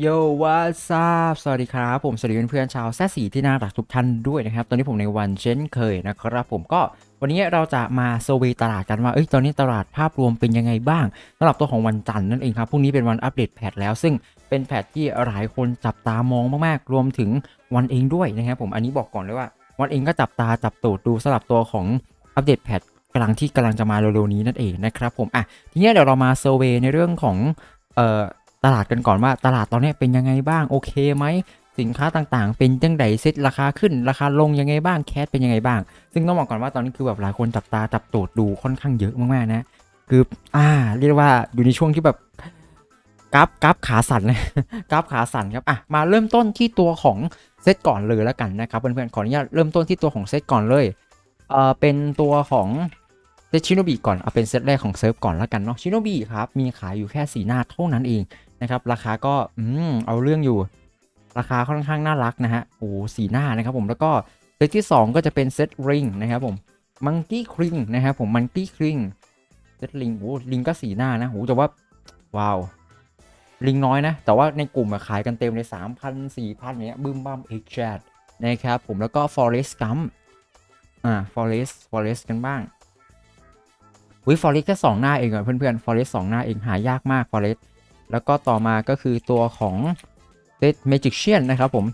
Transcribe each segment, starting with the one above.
โยวาซาบสวัสดีครับ ผมสวัสดีเพื่อนๆชาวแซดสีที่น่ารักทุกท่านด้วยนะครับ ตอนนี้ผมในวันเช่นเคยนะครับผมก็วันนี้เราจะมาโซเวตลาดกันว่าเอ้ยตอนนี้ตลาดภาพรวมเป็นยังไงบ้างสำหรับตัวของวันจันทร์นั่นเองครับพรุ่งนี้เป็นวันอัปเดตแพทแล้ว ซึ่งเป็นแพทที่หลายคนจับตามองมากๆ รวมถึงวันเองด้วยนะครับผมอันนี้บอกก่อนเลยว่า วันเองก็จับตาจับตูดดูสำหรับตัวของอัปเดตแพทกำลังที่กำลังจะมาเร็วๆนี้นั่นเองนะครับผมอะทีนี้เดี๋ยวเรามาเซอร์เวยในเรื่องของเอ่อ ตลาดกันก่อนว่าตลาดตอนนี้เป็นยังไงบ้างโอเคไหมสินค้าต่างๆ เป็นจังไดเซ็ตราคาขึ้นราคาลงยังไงบ้างแคสเป็นยังไงบ้าง ซึ่งต้องบอกก่อนว่าตอนนี้คือแบบหลายคนจับตาจับตูดดูค่อนข้างเยอะมากๆนะคืออ่า เรียกว่าอยู่ในช่วงที่แบบกราฟกราฟขาสั่นเลยกราฟขาสั่นครับอะมาเริ่มต้นที่ตัวของเซตก่อนเลยแล้วกันนะครับเพื่อนๆขออนุญาตเริ่มต้นที่ตัวของเซตก่อนเลยเออเป็นตัวของเซตชิโนบิก่อนเอาเป็นเซตแรกของเซิร์ฟก่อนแล้วกันเนาะชิโนบิครับมีขายอยู่แค่สีหน้าเท่านั้นเอง นะครับ ราคาก็อืมเอาเรื่องอยู่ ราคาค่อนข้างน่ารักนะฮะโอ้สีหน้านะครับผมแล้วก็เซตที่ 2 ก็จะเป็นเซตริงนะครับผมมังกี้คริงนะครับผมมังกี้คริงเซตลิงโอ้ลิงก็สีหน้านะโหแต่ว่าว้าวลิงน้อยนะ แต่ว่าในกลุ่มขายกันเต็มเลย3,000 4,000เนี้ยบึ้มบ้ามเอ็กแชดนะครับผมแล้วก็ Forest g u m อ่า Forest Forest กันบ้างวิ Forest แค่สองหน้าเองอะเพื่อนๆ Forest สองหน้าเองหายากมาก Forest แล้วก็ต่อมาก็คือตัวของเซต Magician นนะครับผม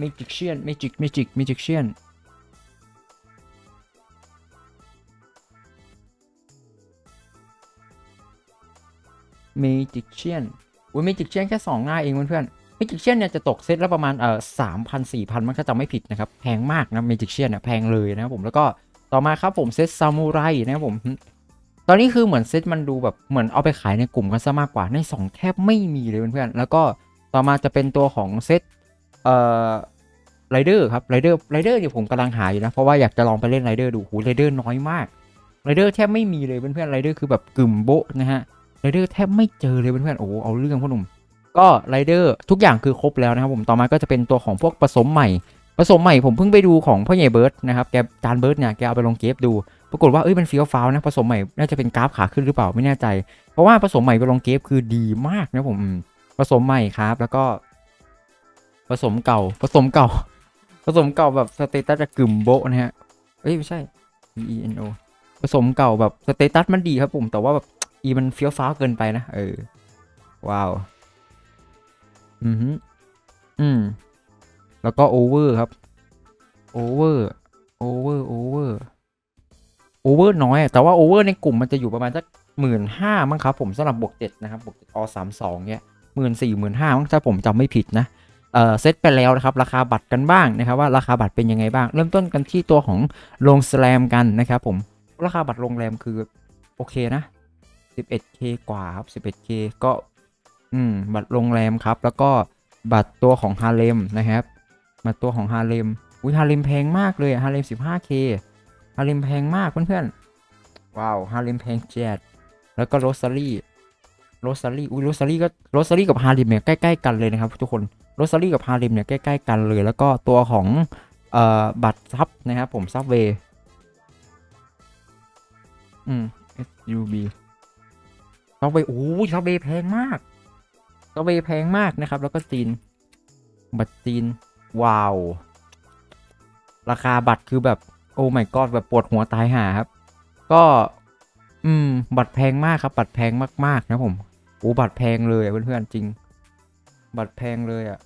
Magician Magic Magic Magician เมจิกเชียนอุ้ยเมจิกเชียนแค่2หน้าเองเพื่อนๆเมจิกเชียนเนี่ยจะตกเซตละประมาณเอ่อสามพันสี่พันมันก็จะไม่ผิดนะครับ แพงมากนะเมจิกเชียนเนี่ยแพงเลยนะครับผมแล้วก็ต่อมาครับผมเซตซามูไรนะครับผม ตอนนี้คือเหมือนเซตมันดูแบบเหมือนเอาไปขายในกลุ่มกันซะมากกว่าใน 2 แทบไม่มีเลยเพื่อนๆแล้วก็ต่อมาจะเป็นตัวของเซตเอ่อไรเดอร์ครับไรเดอร์ไรเดอร์เนี่ยผมกำลังหาอยู่นะ เพราะว่าอยากจะลองไปเล่นไรเดอร์ดูหูไรเดอร์น้อยมากไรเดอร์แทบไม่มีเลยเพื่อนๆไรเดอร์คือแบบกึ่มโบะนะฮะไรเดอร์แทบไม่เจอเลยเพื่อนๆโอ้โหเอาเรื่องพ่อหนุ่มก็ไรเดอร์ทุกอย่างคือครบแล้วนะครับผมต่อมาก็จะเป็นตัวของพวกผสมใหม่ผสมใหม่ผมเพิ่งไปดูของพ่อใหญ่เบิร์ดนะครับแกจานเบิร์ดเนี่ยแกเอาไปลงเกฟดู ปรากฏว่าเอ้ยมันเฟี้ยวฟ้าวนะผสมใหม่น่าจะเป็นกราฟขาขึ้นหรือเปล่าไม่แน่ใจ เพราะว่าผสมใหม่ไปลองเกฟคือดีมากนะผมผสมใหม่ครับ แล้วก็ ผสมเก่า ผสมเก่า ผสมเก่าแบบสเตตัสจะกึ่มโบนะฮะเอ้ยไม่ใช่ E N O ผสมเก่าแบบสเตตัสมันดีครับผมแต่ว่าแบบอีมันเฟี้ยวฟ้าวเกินไปนะเออว้าวอืออืมแล้วก็โอเวอร์ครับโอเวอร์โอเวอร์โอเวอร์ โอเวอร์น้อย แต่ว่าโอเวอร์ในกลุ่มมันจะอยู่ประมาณสักหมื่นห้ามั้งครับผมสำหรับบวกเจ็ดนะครับบวกเจ็ดอสามสองเนี่ยหมื่นสี่หมื่นห้ามั้งถ้าผมจำไม่ผิดนะเอ่อเซตไปแล้วนะครับ ราคาบัตรกันบ้างนะครับ ว่าราคาบัตรเป็นยังไงบ้าง เริ่มต้นกันที่ตัวของโรงแสแลมกันนะครับผมราคาบัตรโรงแรมคือโอเคนะ 11k กว่าครับ 11k ก็ อืม บัตรโรงแรมครับ แล้วก็บัตรตัวของฮาเลมนะครับบัตรตัวของฮาเลมอุ้ยฮาเลมแพงมากเลยฮาเลม 15k ฮาเลมแพงมากเพื่อนๆ ว้าวฮาเลมแพงแจดแล้วก็โรสซารี่โรสซารี่อุ้ยโรสซารี่ก็โรสซารี่กับฮาเลมเนี่ยใกล้ๆกันเลยนะครับทุกคนโรสซารี่กับฮาเลมเนี่ยใกล้ๆกันเลย แล้วก็ตัวของเอ่อบัตรซับนะครับผมซับเวย์อืม SUB ซับเวย์โอ้ยซับเวย์แพงมากซับเวย์แพงมากนะครับ แล้วก็จีน บัตรจีน ว้าว ราคาบัตรคือแบบ โอ้ my god แบบปวดหัวตายหาครับ ก็อืม บัตรแพงมากครับบัตรแพงมากๆนะผมโอ้บัตรแพงเลยเพื่อนๆจริง บัตรแพงเลยอะ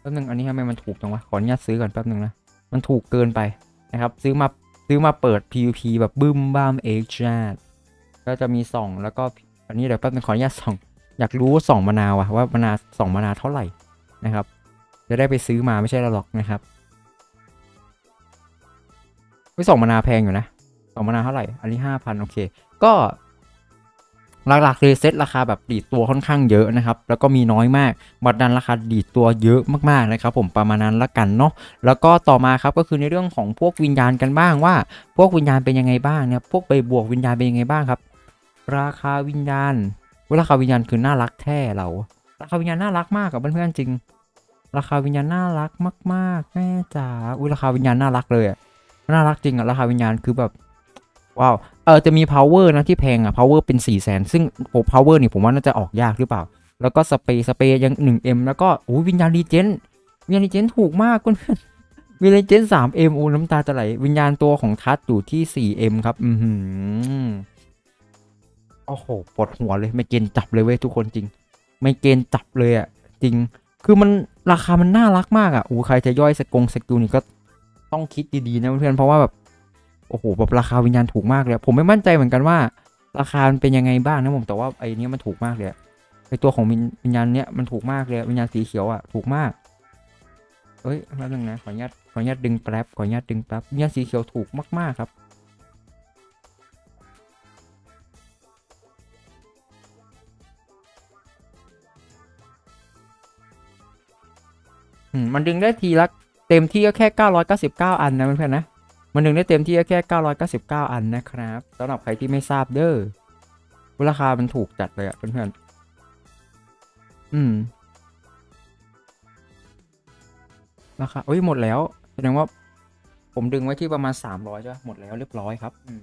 แป๊บนึงอันนี้ทำไมมันถูกจังวะขออนุญาตซื้อก่อนแป๊บนึงนะมันถูกเกินไปนะครับ ซื้อมาซื้อมาเปิด PVP แบบบึ้มบ้ามเอ็กชาดก็จะมีส่องแล้วก็อันนี้เดี๋ยวแป๊บนึงขออนุญาตส่อง อยากรู้ส่องมะนาวอะว่า มะนาวส่องมะนาวเท่าไหร่นะครับ จะได้ไปซื้อมาไม่ใช่หรอกนะครับ ไม่สองมานาแพงอยู่นะสองมานาเท่าไหร่ อันนี้ห้าพันโอเค ก็หลักๆเลยเซ็ตราคาแบบดีดตัวค่อนข้างเยอะนะครับ แล้วก็มีน้อยมากบัตรดันราคาดีดตัวเยอะมากๆนะครับผมประมาณนั้นละกันเนาะแล้วก็ต่อมาครับก็คือในเรื่องของพวกวิญญาณกันบ้างว่า พวกวิญญาณเป็นยังไงบ้างเนี่ยพวกไปบวกวิญญาณเป็นยังไงบ้างครับ ราคาวิญญาณวราคาวิญญาณคือน่ารักแท้เรา ราคาวิญญาณน่ารักมากกับเพื่อนๆจริง ราคาวิญญาณน่ารักมากๆแม่จ๋าอุ้ยราคาวิญญาณน่ารักเลยอะ น่ารักจริงอะราคาวิญญาณคือแบบว้าวเออจะมี power นะที่แพงอะ power เป็น4ี่แสนซึ่งโอ้ power นี่ผมว่าน่าจะออกยากหรือเปล่า แล้วก็สเปย์สเปย์ยัง 1M แล้วก็โอ้วิญญาณรีเจนวิญญาณรีเจนถูกมากเพื่อนวิญญาณรีเจน 3M โอ้น้ำตาจะไหลวิญญาณตัวของทัศอยู่ที่ 4M ครับ อือหือโอ้โหปวดหัวเลยไม่เกณฑ์จับเลยเว้ยทุกคนจริง ไม่เกณฑ์จับเลยอะจริง คือมันราคามันน่ารักมากอะโอ้ใครจะย่อยสกงสกิลนี่ก็ ต้องคิดดีๆนะเพื่อนเพราะว่าแบบโอ้โหแบบราคาวิญญาณถูกมากเลย ผมไม่มั่นใจเหมือนกันว่า ราคาเป็นยังไงบ้างนะผมแต่ว่าไอ้นี้มันถูกมากเลยไอ้ตัวของวิญญาณเนี้ยมันถูกมากเลยวิญญาณสีเขียวอะถูกมากเอ้ยแป๊บนึงนะขออนุญาตขออนุญาตดึงแป๊บขออนุญาตดึงแป๊บวิญญาณสีเขียวถูกมากๆครับอืมมันดึงได้ทีละ เต็มที่ก็แค่ 999 อันนะเพื่อนๆนะ มันดึงได้เต็มที่ก็แค่ 999 อันนะครับสำหรับใครที่ไม่ทราบเด้อราคามันถูกจัดเลยอะเพื่อนๆ อืม ราคาเอ้ยหมดแล้ว แสดงว่า ผมดึงไว้ที่ประมาณ 300ใช่ปะหมดแล้วเรียบร้อยครับ อืม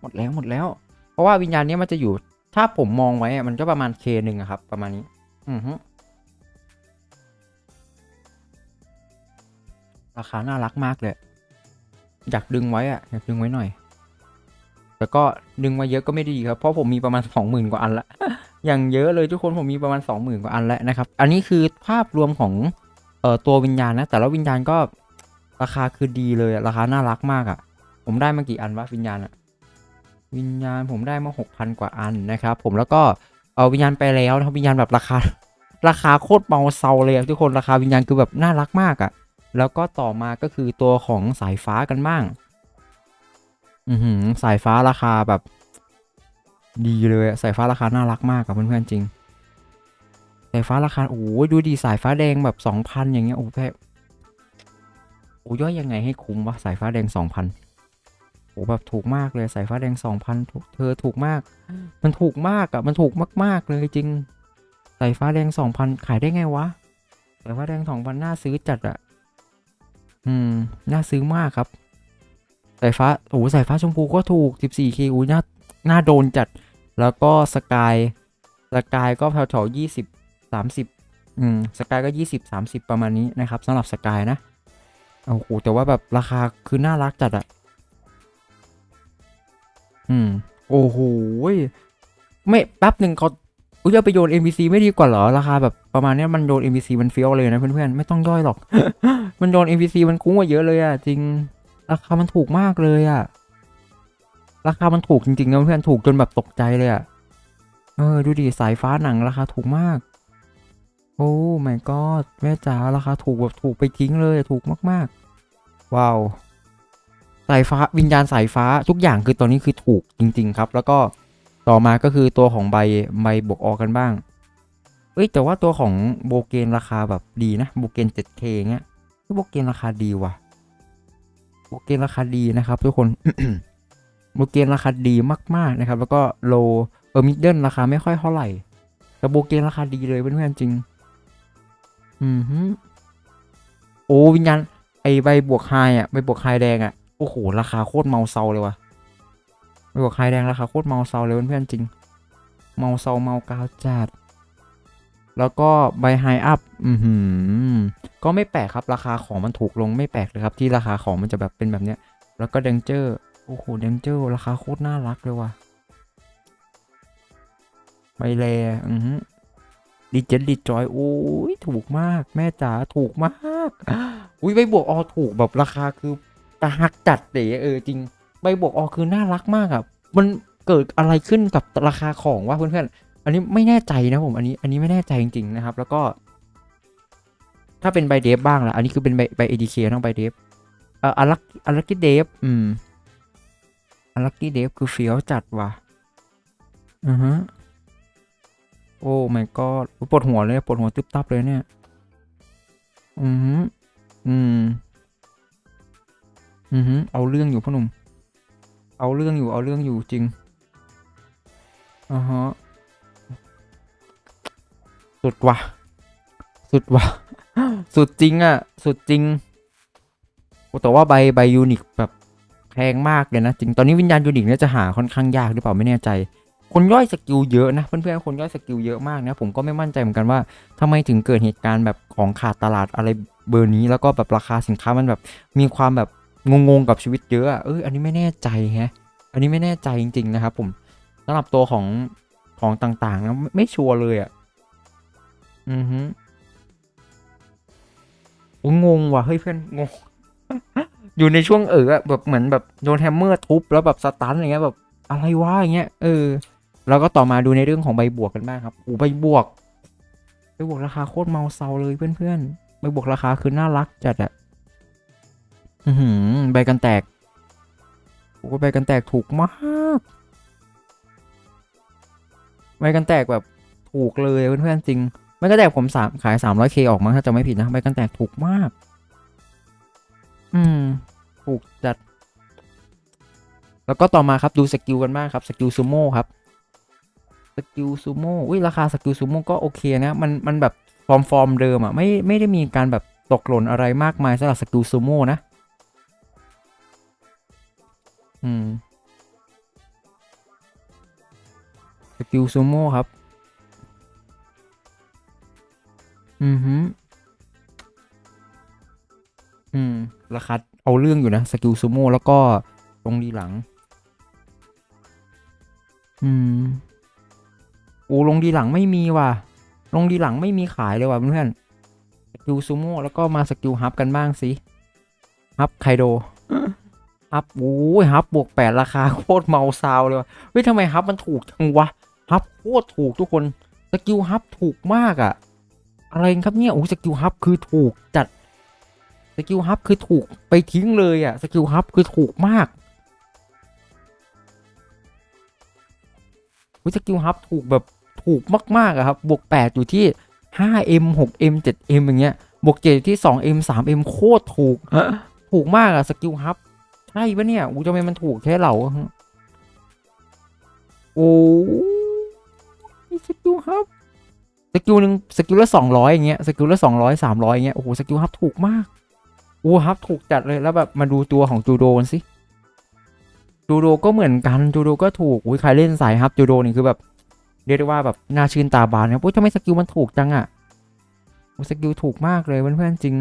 หมดแล้วหมดแล้ว เพราะว่าวิญญาณเนี้ยมันจะอยู่ ถ้าผมมองไว้อะมันก็ประมาณเคหนึ่งอะครับ ประมาณนี้ อือฮึ ราคาน่ารักมากเลย อยากดึงไว้อะอยากดึงไว้หน่อย แต่ก็ดึงมาเยอะก็ไม่ดีครับ เพราะผมมีประมาณ 20,000 กว่าอันละ อย่างเยอะเลยทุกคนผมมีประมาณ 20,000 กว่าอันแล้วนะครับ อันนี้คือภาพรวมของเอ่อตัววิญญาณนะ แต่ละวิญญาณก็ราคาคือดีเลย ราคาน่ารักมากอะผมได้มากี่อันวะวิญญาณอะวิญญาณผมได้มา 6,000 กว่าอันนะครับ ผมแล้วก็เอาวิญญาณไปแล้วนะวิญญาณแบบราคา ราคาโคตรเมาเซาเลยทุกคนราคาวิญญาณคือแบบน่ารักมากอะ แล้วก็ต่อมาก็คือตัวของสายฟ้ากันบ้าง อือหือสายฟ้าราคาแบบ ดีเลยสายฟ้าราคาน่ารักมากกับเพื่อนๆจริง สายฟ้าราคาโอ้ยดูดีสายฟ้าแดงแบบสองพันอย่างเงี้ยโอ้แพโอ้ย่อยยังไงให้คุ้มวะสายฟ้าแดงสองพันโอ้แบบถูกมากเลยสายฟ้าแดงสองพันเธอถูกมาก มันถูกมากอะมันถูกมากๆเลยจริงสายฟ้าแดงสองพันขายได้ไงวะสายฟ้าแดงสองพันน่าซื้อจัดอะ อืม น่าซื้อมากครับ สายฟ้า โอ้สายฟ้าชมพูก็ถูก 14K อู้น่า น่าโดนจัด แล้วก็สกาย สกายก็แถวๆ20 30อืม สกายก็20 30ประมาณนี้นะครับสำหรับสกายนะ โอ้โห แต่ว่าแบบราคาคือน่ารักจัดอะอืม โอ้โห ไม่ แป๊บหนึ่งเขา อุ้ยเอาไปโยน NPC ไม่ดีกว่าเหรอ ราคาแบบประมาณนี้มันโยน NPC มันเฟี้ยวเลยนะเพื่อนๆ ไม่ต้องย่อยหรอก มันโดน NPC มันคุ้มกว่าเยอะเลยอะจริง ราคามันถูกมากเลยอะราคามันถูกจริงๆนะเพื่อนถูกจนแบบตกใจเลยอะเออดูดิสายฟ้าหนังราคาถูกมาก โอ้ my god แม่จ๋าราคาถูกแบบถูกไปทิ้งเลยถูกมากๆ ว้าว สายฟ้าวิญญาณสายฟ้าทุกอย่างคือตอนนี้คือถูกจริง ๆ ครับ แล้วก็ ต่อมาก็คือตัวของใบใบบวกออกกันบ้าง เอ้ยแต่ว่าตัวของโบเกนราคาแบบดีนะโบเกน 7K เงี้ยโบเกนราคาดีว่ะโบเกนราคาดีนะครับ ทุกคนโบเกนราคาดีมากๆนะครับ แล้วก็โลเออมิดเดิลราคาไม่ค่อยเท่าไหร่ แต่โบเกนราคาดีเลยเพื่อนๆจริง อืมฮึโอ้วิญญาณไอใบบวกไฮอะใบบวกไฮแดงอะโอ้โหราคาโคตรเมาเซาเลยว่ะ บบวกไฮแดงราคาโคตรเมาเซาเลยเพื่อนๆจริง เมาเซาเมากาวจัด แล้วก็ใบไฮอัพอืก็ไม่แปลกครับราคาของมันถูกลงไม่แปลกเลยครับที่ราคาของมันจะแบบเป็นแบบเนี้ย แล้วก็เดนเจอร์โอ้โหเดนเจอร์ราคาโคตรน่ารักเลยว่ะใบแลอือหือดีเจนดีจอยโอ้ยถูกมาก แม่จ๋าถูกมาก อุ้ยใบบวกออถูกแบบราคาคือตาหักจัดเด๋เออจริง ใบบวกออคือน่ารักมากอะมันเกิดอะไรขึ้นกับราคาของวะเพื่อนๆ อันนี้ไม่แน่ใจนะผมอันนี้อันนี้ไม่แน่ใจจริงๆนะครับ แล้วก็ ถ้าเป็นใบเดฟบ้างล่ะอันนี้คือเป็นใบใบเอดีเคต้องใบเดฟเอ่ออารักอารักกี้เดฟอืมอารักกี้เดฟคือเฟี้ยวจัดว่ะอือฮะโอ้ my god ปวดหัวเลยปวดหัวตึบตับเลยเนี่ย อือฮึอืม อือฮึเอาเรื่องอยู่พ่อหนุ่ม เอาเรื่องอยู่เอาเรื่องอยู่จริงอ่าฮะสุดว่ะสุดว่ะสุดจริงอะ สุดจริงแต่ว่าใบใบยูนิคแบบแพงมากเลยนะจริงตอนนี้วิญญาณยูนิคเนี่ยจะหาค่อนข้างยากหรือเปล่าไม่แน่ใจ คนย่อยสกิลเยอะนะเพื่อนๆคนย่อยสกิลเยอะมากนะผมก็ไม่มั่นใจเหมือนกันว่าทำไมถึงเกิดเหตุการณ์แบบของขาดตลาดอะไรเบอร์นี้ แล้วก็แบบราคาสินค้ามันแบบมีความแบบ งงๆกับชีวิตเยอะอะเอออันนี้ไม่แน่ใจแฮะอันนี้ไม่แน่ใจจริง ๆ นะครับ ผมสำหรับตัวของของต่างๆนะไม่ไม่ชัวร์เลยอะอือฮึงงว่ะเฮ้ยเพื่อนงงอยู่ในช่วงเอออะแบบเหมือนแบบโดนแฮมเมอร์ทุบแล้วแบบสตันอย่างเงี้ยแบบอะไรวะอย่างเงี้ยเออแล้วก็ต่อมาดูในเรื่องของใบบวกกันบ้างครับอูใบบวกใบบวกราคาโคตรเมาเซาเลยเพื่อนๆใบบวกราคาคือน่ารักจัดอะ อือหือใบกันแตกโอ้ใบกันแตกถูกมากใบกันแตกแบบถูกเลยเพื่อนๆจริงใบกันแตกผมสามขาย 300k ออกมั้งถ้าจะไม่ผิดนะใบกันแตกถูกมาก อืมถูกจัด แล้วก็ต่อมาครับดูสกิลกันบ้างครับสกิลซูโม่ครับสกิลซูโม่อุ้ยราคาสกิลซูโม่ก็โอเคนะ มันมันแบบฟอร์มฟอร์มเดิมอะ่ะไม่ไม่ได้มีการแบบตกหล่นอะไรมากมายสำหรับสกิลซูโม่นะ อืมสกิลซูโม่ครับ อือฮึอืม ราคาเอาเรื่องอยู่นะ สกิลซูโม่แล้วก็ตรงดีหลัง อืมโอ้ลงดีหลังไม่มีว่ะ ลงดีหลังไม่มีขายเลยว่ะเพื่อนสกิลซูโม่แล้วก็มาสกิลฮับกันบ้างสิฮับไคโด ฮับโอ้ยฮับบวกแปดราคาโคตรเมาซาวเลยว่ะเฮ้ยทำไมฮับมันถูกจังวะฮับโคตรถูกทุกคนสกิลฮับถูกมากอะอะไรครับเนี่ยโอ้สกิลฮับคือถูกจัดสกิลฮับคือถูกไปทิ้งเลยอะสกิลฮับคือถูกมากวิสกิลฮับถูกแบบถูกมากๆอะครับ บวก 8 อยู่ที่ 5m 6m 7m อย่างเงี้ย บวก7อยู่ที่ 2m 3m โคตรถูก ถูกมากอะสกิลฮับ ใช่ปะเนี่ยอู้ทำไมมันถูกแค่เหล่าฮะโอ้ยสกิลฮับสกิลหนึ่งสกิลละสองร้อยอย่างเงี้ยสกิลละสองร้อยสามร้อยอย่างเงี้ยโอ้โหสกิลฮับถูกมากโอ้ฮับถูกจัดเลยแล้วแบบมาดูตัวของจูโดกันสิจูโดก็เหมือนกันจูโดก็ถูกอุ้ยใครเล่นสายฮับจูโดนี่คือแบบเรียกได้ว่าแบบน่าชื่นตาบานนะโอ้ยทำไมสกิลมันถูกจังอะโอ้สกิลถูกมากเลยเพื่อนๆจริง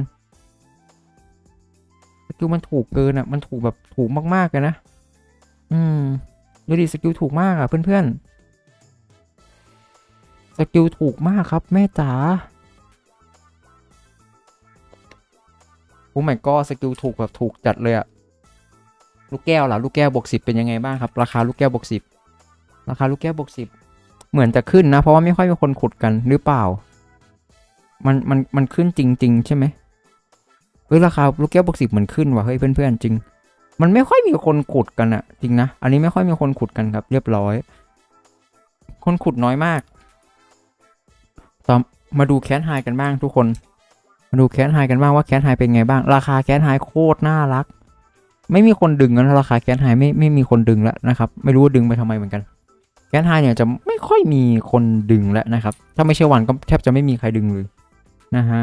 กิลมันถูกเกินอะ มันถูกแบบถูกมากๆเลยนะ อืม ดูดิสกิลถูกมากอะ เพื่อนๆ สกิลถูกมากครับ แม่จ๋า โอ้ไม่ก็สกิลถูกแบบถูกจัดเลยอะลูกแก้วล่ะ ลูกแก้วบวกสิบเป็นยังไงบ้างครับ ราคาลูกแก้วบวกสิบ ราคาลูกแก้วบวกสิบ เหมือนจะขึ้นนะ เพราะว่าไม่ค่อยมีคนขุดกันหรือเปล่า มันมันมันขึ้นจริง ๆ ใช่ไหม เฮ้ยราคาลูกแก้วบวกสิบเหมือนขึ้นว่ะเฮ้ยเพื่อนๆจริง มันไม่ค่อยมีคนขุดกันอะจริงนะ อันนี้ไม่ค่อยมีคนขุดกันครับ เรียบร้อย คนขุดน้อยมาก ต่อมาดูแคทไฮกันบ้างทุกคน มาดูแคทไฮกันบ้างว่าแคทไฮเป็นไงบ้าง ราคาแคทไฮโคตรน่ารัก ไม่มีคนดึงนะราคาแคทไฮไม่ไม่มีคนดึงแล้วนะครับ ไม่รู้ว่าดึงไปทำไมเหมือนกันแคทไฮเนี่ยจะไม่ค่อยมีคนดึงแล้วนะครับ ถ้าไม่ใช่วันก็แทบจะไม่มีใครดึงเลยนะฮะ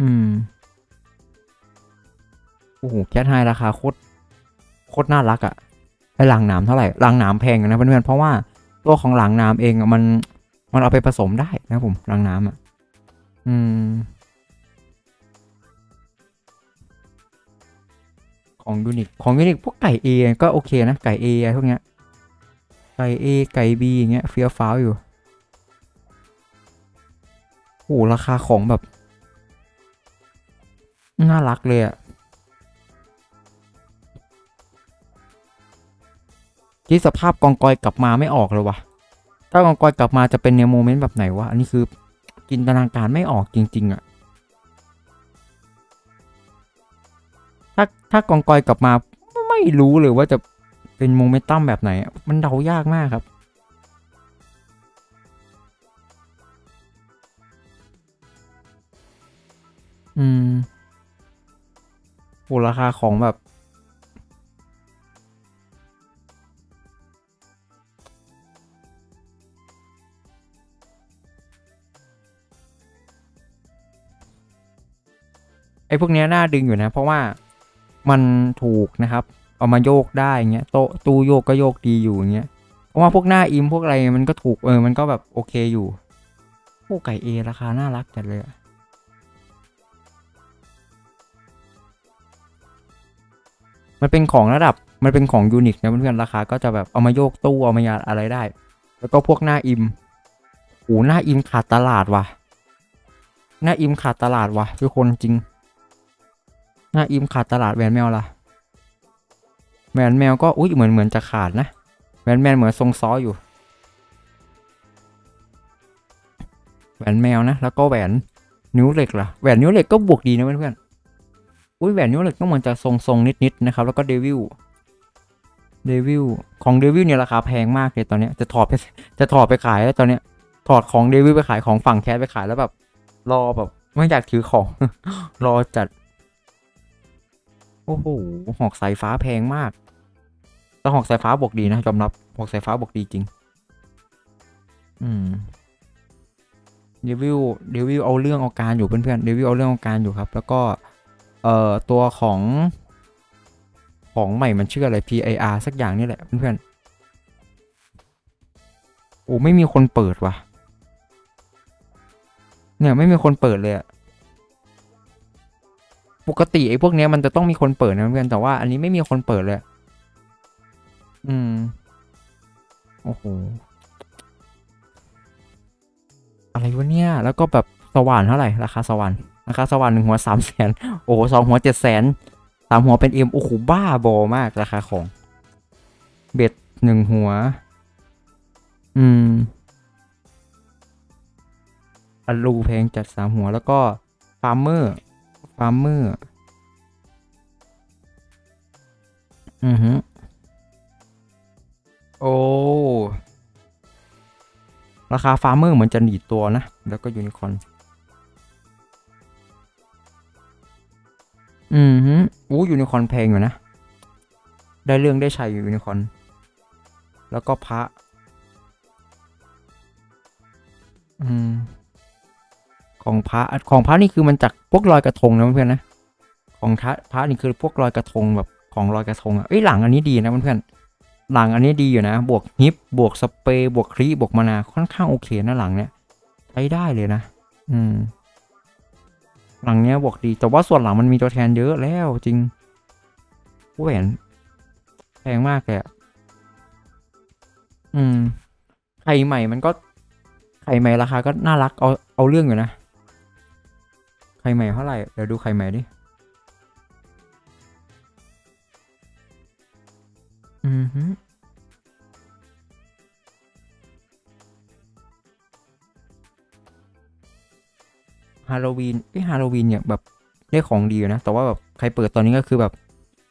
อืม โอ้โหแคทไฮราคาโคตรโคตรน่ารักอะไอหลังนามเท่าไหร่หลังนามแพงนะเพื่อนๆเพราะว่าตัวของหลังนามเองมันมันเอาไปผสมได้นะผมหลังนามอะอืม ของยูนิคของยูนิคพวกไก่เอก็โอเคนะไก่เออะไรพวกเนี้ยไก่เอไก่บีอย่างเงี้ยเฟี้ยวฟ้าวอยู่โอ้โหราคาของแบบ น่ารักเลยอะ ที่สภาพกองกอยกลับมาไม่ออกเลยวะถ้ากองกอยกลับมาจะเป็นในโมเมนต์แบบไหนวะอันนี้คือจินตนาการไม่ออกจริง ๆอะถ้าถ้ากองกอยกลับมาไม่รู้เลยว่าจะเป็นโมเมนตัมแบบไหนอะมันเดายากมากครับ อืมโหราคาของแบบ ไอ้พวกเนี้ยน่าดึงอยู่นะ เพราะว่ามันถูกนะครับ เอามาโยกได้อย่างเงี้ยโต๊ะตู้โยกก็โยกดีอยู่อย่างเงี้ยเพราะว่าพวกหน้าอิมพวกอะไรมันก็ถูกเออมันก็แบบโอเคอยู่โอ้ไก่เอราคาน่ารักจัดเลยมันเป็นของระดับมันเป็นของยูนิคนะเพื่อนๆราคาก็จะแบบเอามาโยกตู้เอามายาอะไรได้ แล้วก็พวกหน้าอิมโอ้หน้าอิมขาดตลาดว่ะ หน้าอิมขาดตลาดว่ะทุกคนจริง หน้าอิมขาดตลาดแหวนแมวล่ะแหวนแมวก็อุ้ยเหมือนเหมือนจะขาดนะแหวนแมวเหมือนทรงซ้ออยู่แหวนแมวนะแล้วก็แหวนนิ้วเหล็กล่ะแหวนนิ้วเหล็กก็บวกดีนะเพื่อนๆอุ้ยแหวนนิ้วเหล็กก็เหมือนจะทรงทรงๆนิดๆนะครับแล้วก็เดวิลเดวิลของเดวิลเนี่ยราคาแพงมากเลยตอนนี้จะถอดไปจะถอดไปขายแล้วตอนนี้ถอดของเดวิลไปขายของฝั่งแคสไปขายแล้วแบบ รอแบบไม่อยากถือของ รอจัด โอ้โห หอกสายฟ้าแพงมากแต่หอกสายฟ้าบวกดีนะยอมรับ หอกสายฟ้าบวกดีจริง อืมเดวิลเดวิลเอาเรื่องเอาการอยู่เพื่อนๆเดวิลเอาเรื่องเอาการอยู่ครับ แล้วก็ เอ่อ ตัวของ ของใหม่มันชื่ออะไร PIR สักอย่างนี่แหละเพื่อนๆโอ้ไม่มีคนเปิดว่ะ เนี่ยไม่มีคนเปิดเลยอะ ปกติไอ้พวกเนี้ยมันจะต้องมีคนเปิดนะเพื่อนแต่ว่าอันนี้ไม่มีคนเปิดเลย อืม โอ้โห อะไรวะเนี่ย แล้วก็แบบสว่านเท่าไหร่ ราคาสว่านราคาสว่านหนึ่งหัวสามแสน โอ้โหสองหัวเจ็ดแสนสามหัวเป็นเอ็มโอ้โหบ้าบอมากราคาของ เบ็ดหนึ่งหัว อืมอลูแพงจัดสามหัวแล้วก็ฟาร์มเมอร์ ฟาร์มเมอร์ อือฮึโอ้ ราคาฟาร์มเมอร์เหมือนจะหนีตัวนะ แล้วก็ยูนิคอนอือฮึอู้ยูนิคอนแพงอยู่นะ ได้เรื่องได้ชัยอยู่ยูนิคอนแล้วก็พระ อืม ของพระของพระนี่คือมันจากพวกลอยกระทงนะเพื่อนนะ ของพระพระนี่คือพวกลอยกระทงแบบของลอยกระทงอะเอ้ยหลังอันนี้ดีนะเพื่อนหลังอันนี้ดีอยู่นะ บวกฮิปบวกสเปรย์บวกครีบวกมานาค่อนข้างโอเคนะหลังเนี้ยใช้ได้เลยนะ อืม หลังเนี้ยบวกดี แต่ว่าส่วนหลังมันมีตัวแทนเยอะแล้วจริงแหวนแพงมากเลยอะอืมไข่ใหม่มันก็ไข่ใหม่ราคาก็น่ารักเอาเอาเรื่องอยู่นะ ข่ใหม่เท่าไหร่ เดี๋ยวดูไข่ใหม่ดิ อือฮึฮาโลวีนไอ้ฮาโลวีนเนี่ยแบบได้ของดีอยู่นะ แต่ว่าแบบใครเปิดตอนนี้ก็คือแบบ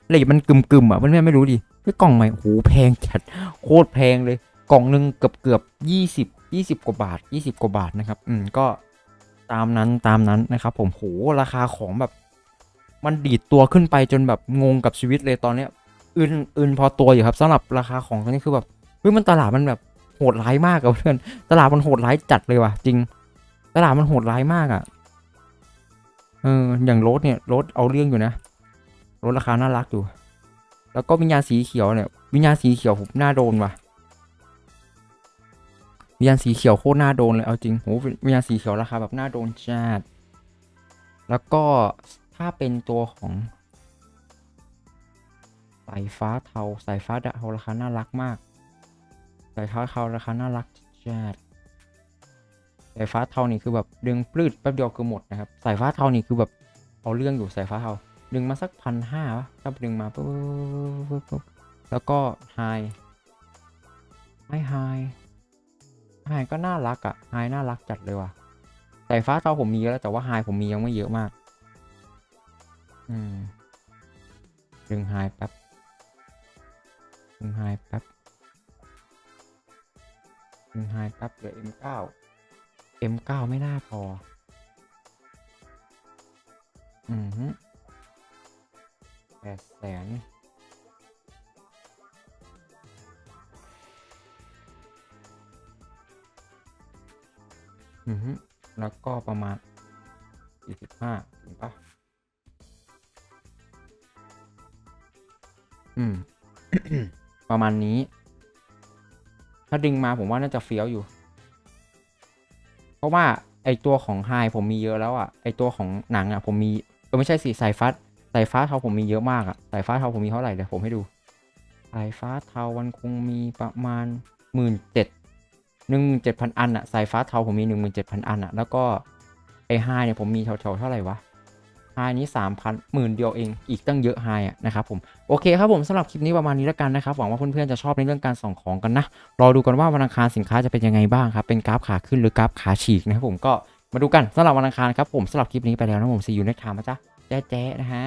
เลทมันกึมกึมๆอะเพื่อนๆไม่รู้ดิไอ้กล่องใหม่โอ้โหแพงจัดโคตรแพงเลย กล่องหนึ่งเกือบเกือบยี่สิบยี่สิบกว่าบาทยี่สิบกว่าบาทนะครับ อืมก็ ตามนั้นตามนั้นนะครับผมโหราคาของแบบ มันดีดตัวขึ้นไปจนแบบงงกับชีวิตเลยตอนเนี้ยอื่นอื่นพอตัวอยู่ครับสำหรับราคาของตอนนี้คือแบบเฮ้ยมันตลาดมันแบบโหดร้ายมากอะเพื่อนตลาดมันโหดร้ายจัดเลยว่ะจริง ตลาดมันโหดร้ายมากอะเอออย่างรถเนี่ยรถเอาเรื่องอยู่นะรถราคาน่ารักอยู่ แล้วก็วิญญาณสีเขียวเนี่ยวิญญาณสีเขียวผมน่าโดนว่ะ วิญญาณสีเขียวโคตรน่าโดนเลยเอาจริงโหวิญญาณสีเขียวราคาแบบน่าโดนจัดแล้วก็ถ้าเป็นตัวของสายฟ้าเทาสายฟ้าดะเทาราคาน่ารักมากสายฟ้าเทาราคาน่ารักจัดสายฟ้าเทานี่คือแบบดึงปลืดแป๊บเดียวคือหมดนะครับสายฟ้าเทานี่คือแบบเอาเรื่องอยู่สายฟ้าเทาดึงมาสักพันห้าวะถ้าดึงมาปุ๊บปุ๊บปุ๊บแล้วก็ไฮไม่ไฮ ไฮก็น่ารักอะไฮน่ารักจัดเลยว่ะสายฟ้าเทาผมมีแล้วแต่ว่าไฮผมมียังไม่เยอะมาก อืมดึงไฮแป๊บดึงไฮแป๊บดึงไฮแป๊บเหลือ M9 M9 ไม่น่าพอ อือฮึแปดแสน อือฮึแล้วก็ประมาณสี่สิบห้าถึงปะอืม ประมาณนี้ ถ้าดึงมาผมว่าน่าจะเฟี้ยวอยู่ เพราะว่าไอตัวของไฮผมมีเยอะแล้วอะ ไอตัวของหนังอะ ผมมีเออไม่ใช่สิสายฟ้าสายฟ้าเทาผมมีเยอะมากอะสายฟ้าเทาผมมีเท่าไหร่เดี๋ยวผมให้ดู สายฟ้าเทามันคงมีประมาณหมื่นเจ็ด หนึ่งเจ็ดพันอันอะสายฟ้าเทาผมมีหนึ่งหมื่นเจ็ดพันอันอะแล้วก็ไอไฮเนี่ยผมมีแถวๆเท่าไหร่วะไฮนี้สามพันหมื่นเดียวเองอีกตั้งเยอะไฮอะนะครับผมโอเคครับผมสำหรับคลิปนี้ประมาณนี้แล้วกันนะครับหวังว่าเพื่อนๆจะชอบในเรื่องการส่องของกันนะรอดูกันว่าวันอังคารสินค้าจะเป็นยังไงบ้างครับเป็นกราฟขาขึ้นหรือกราฟขาฉีกนะครับผมก็มาดูกันสำหรับวันอังคารครับผมสำหรับคลิปนี้ไปแล้วนะผมซีอยู่ในทามนะจ๊ะแจ๊ะนะฮะ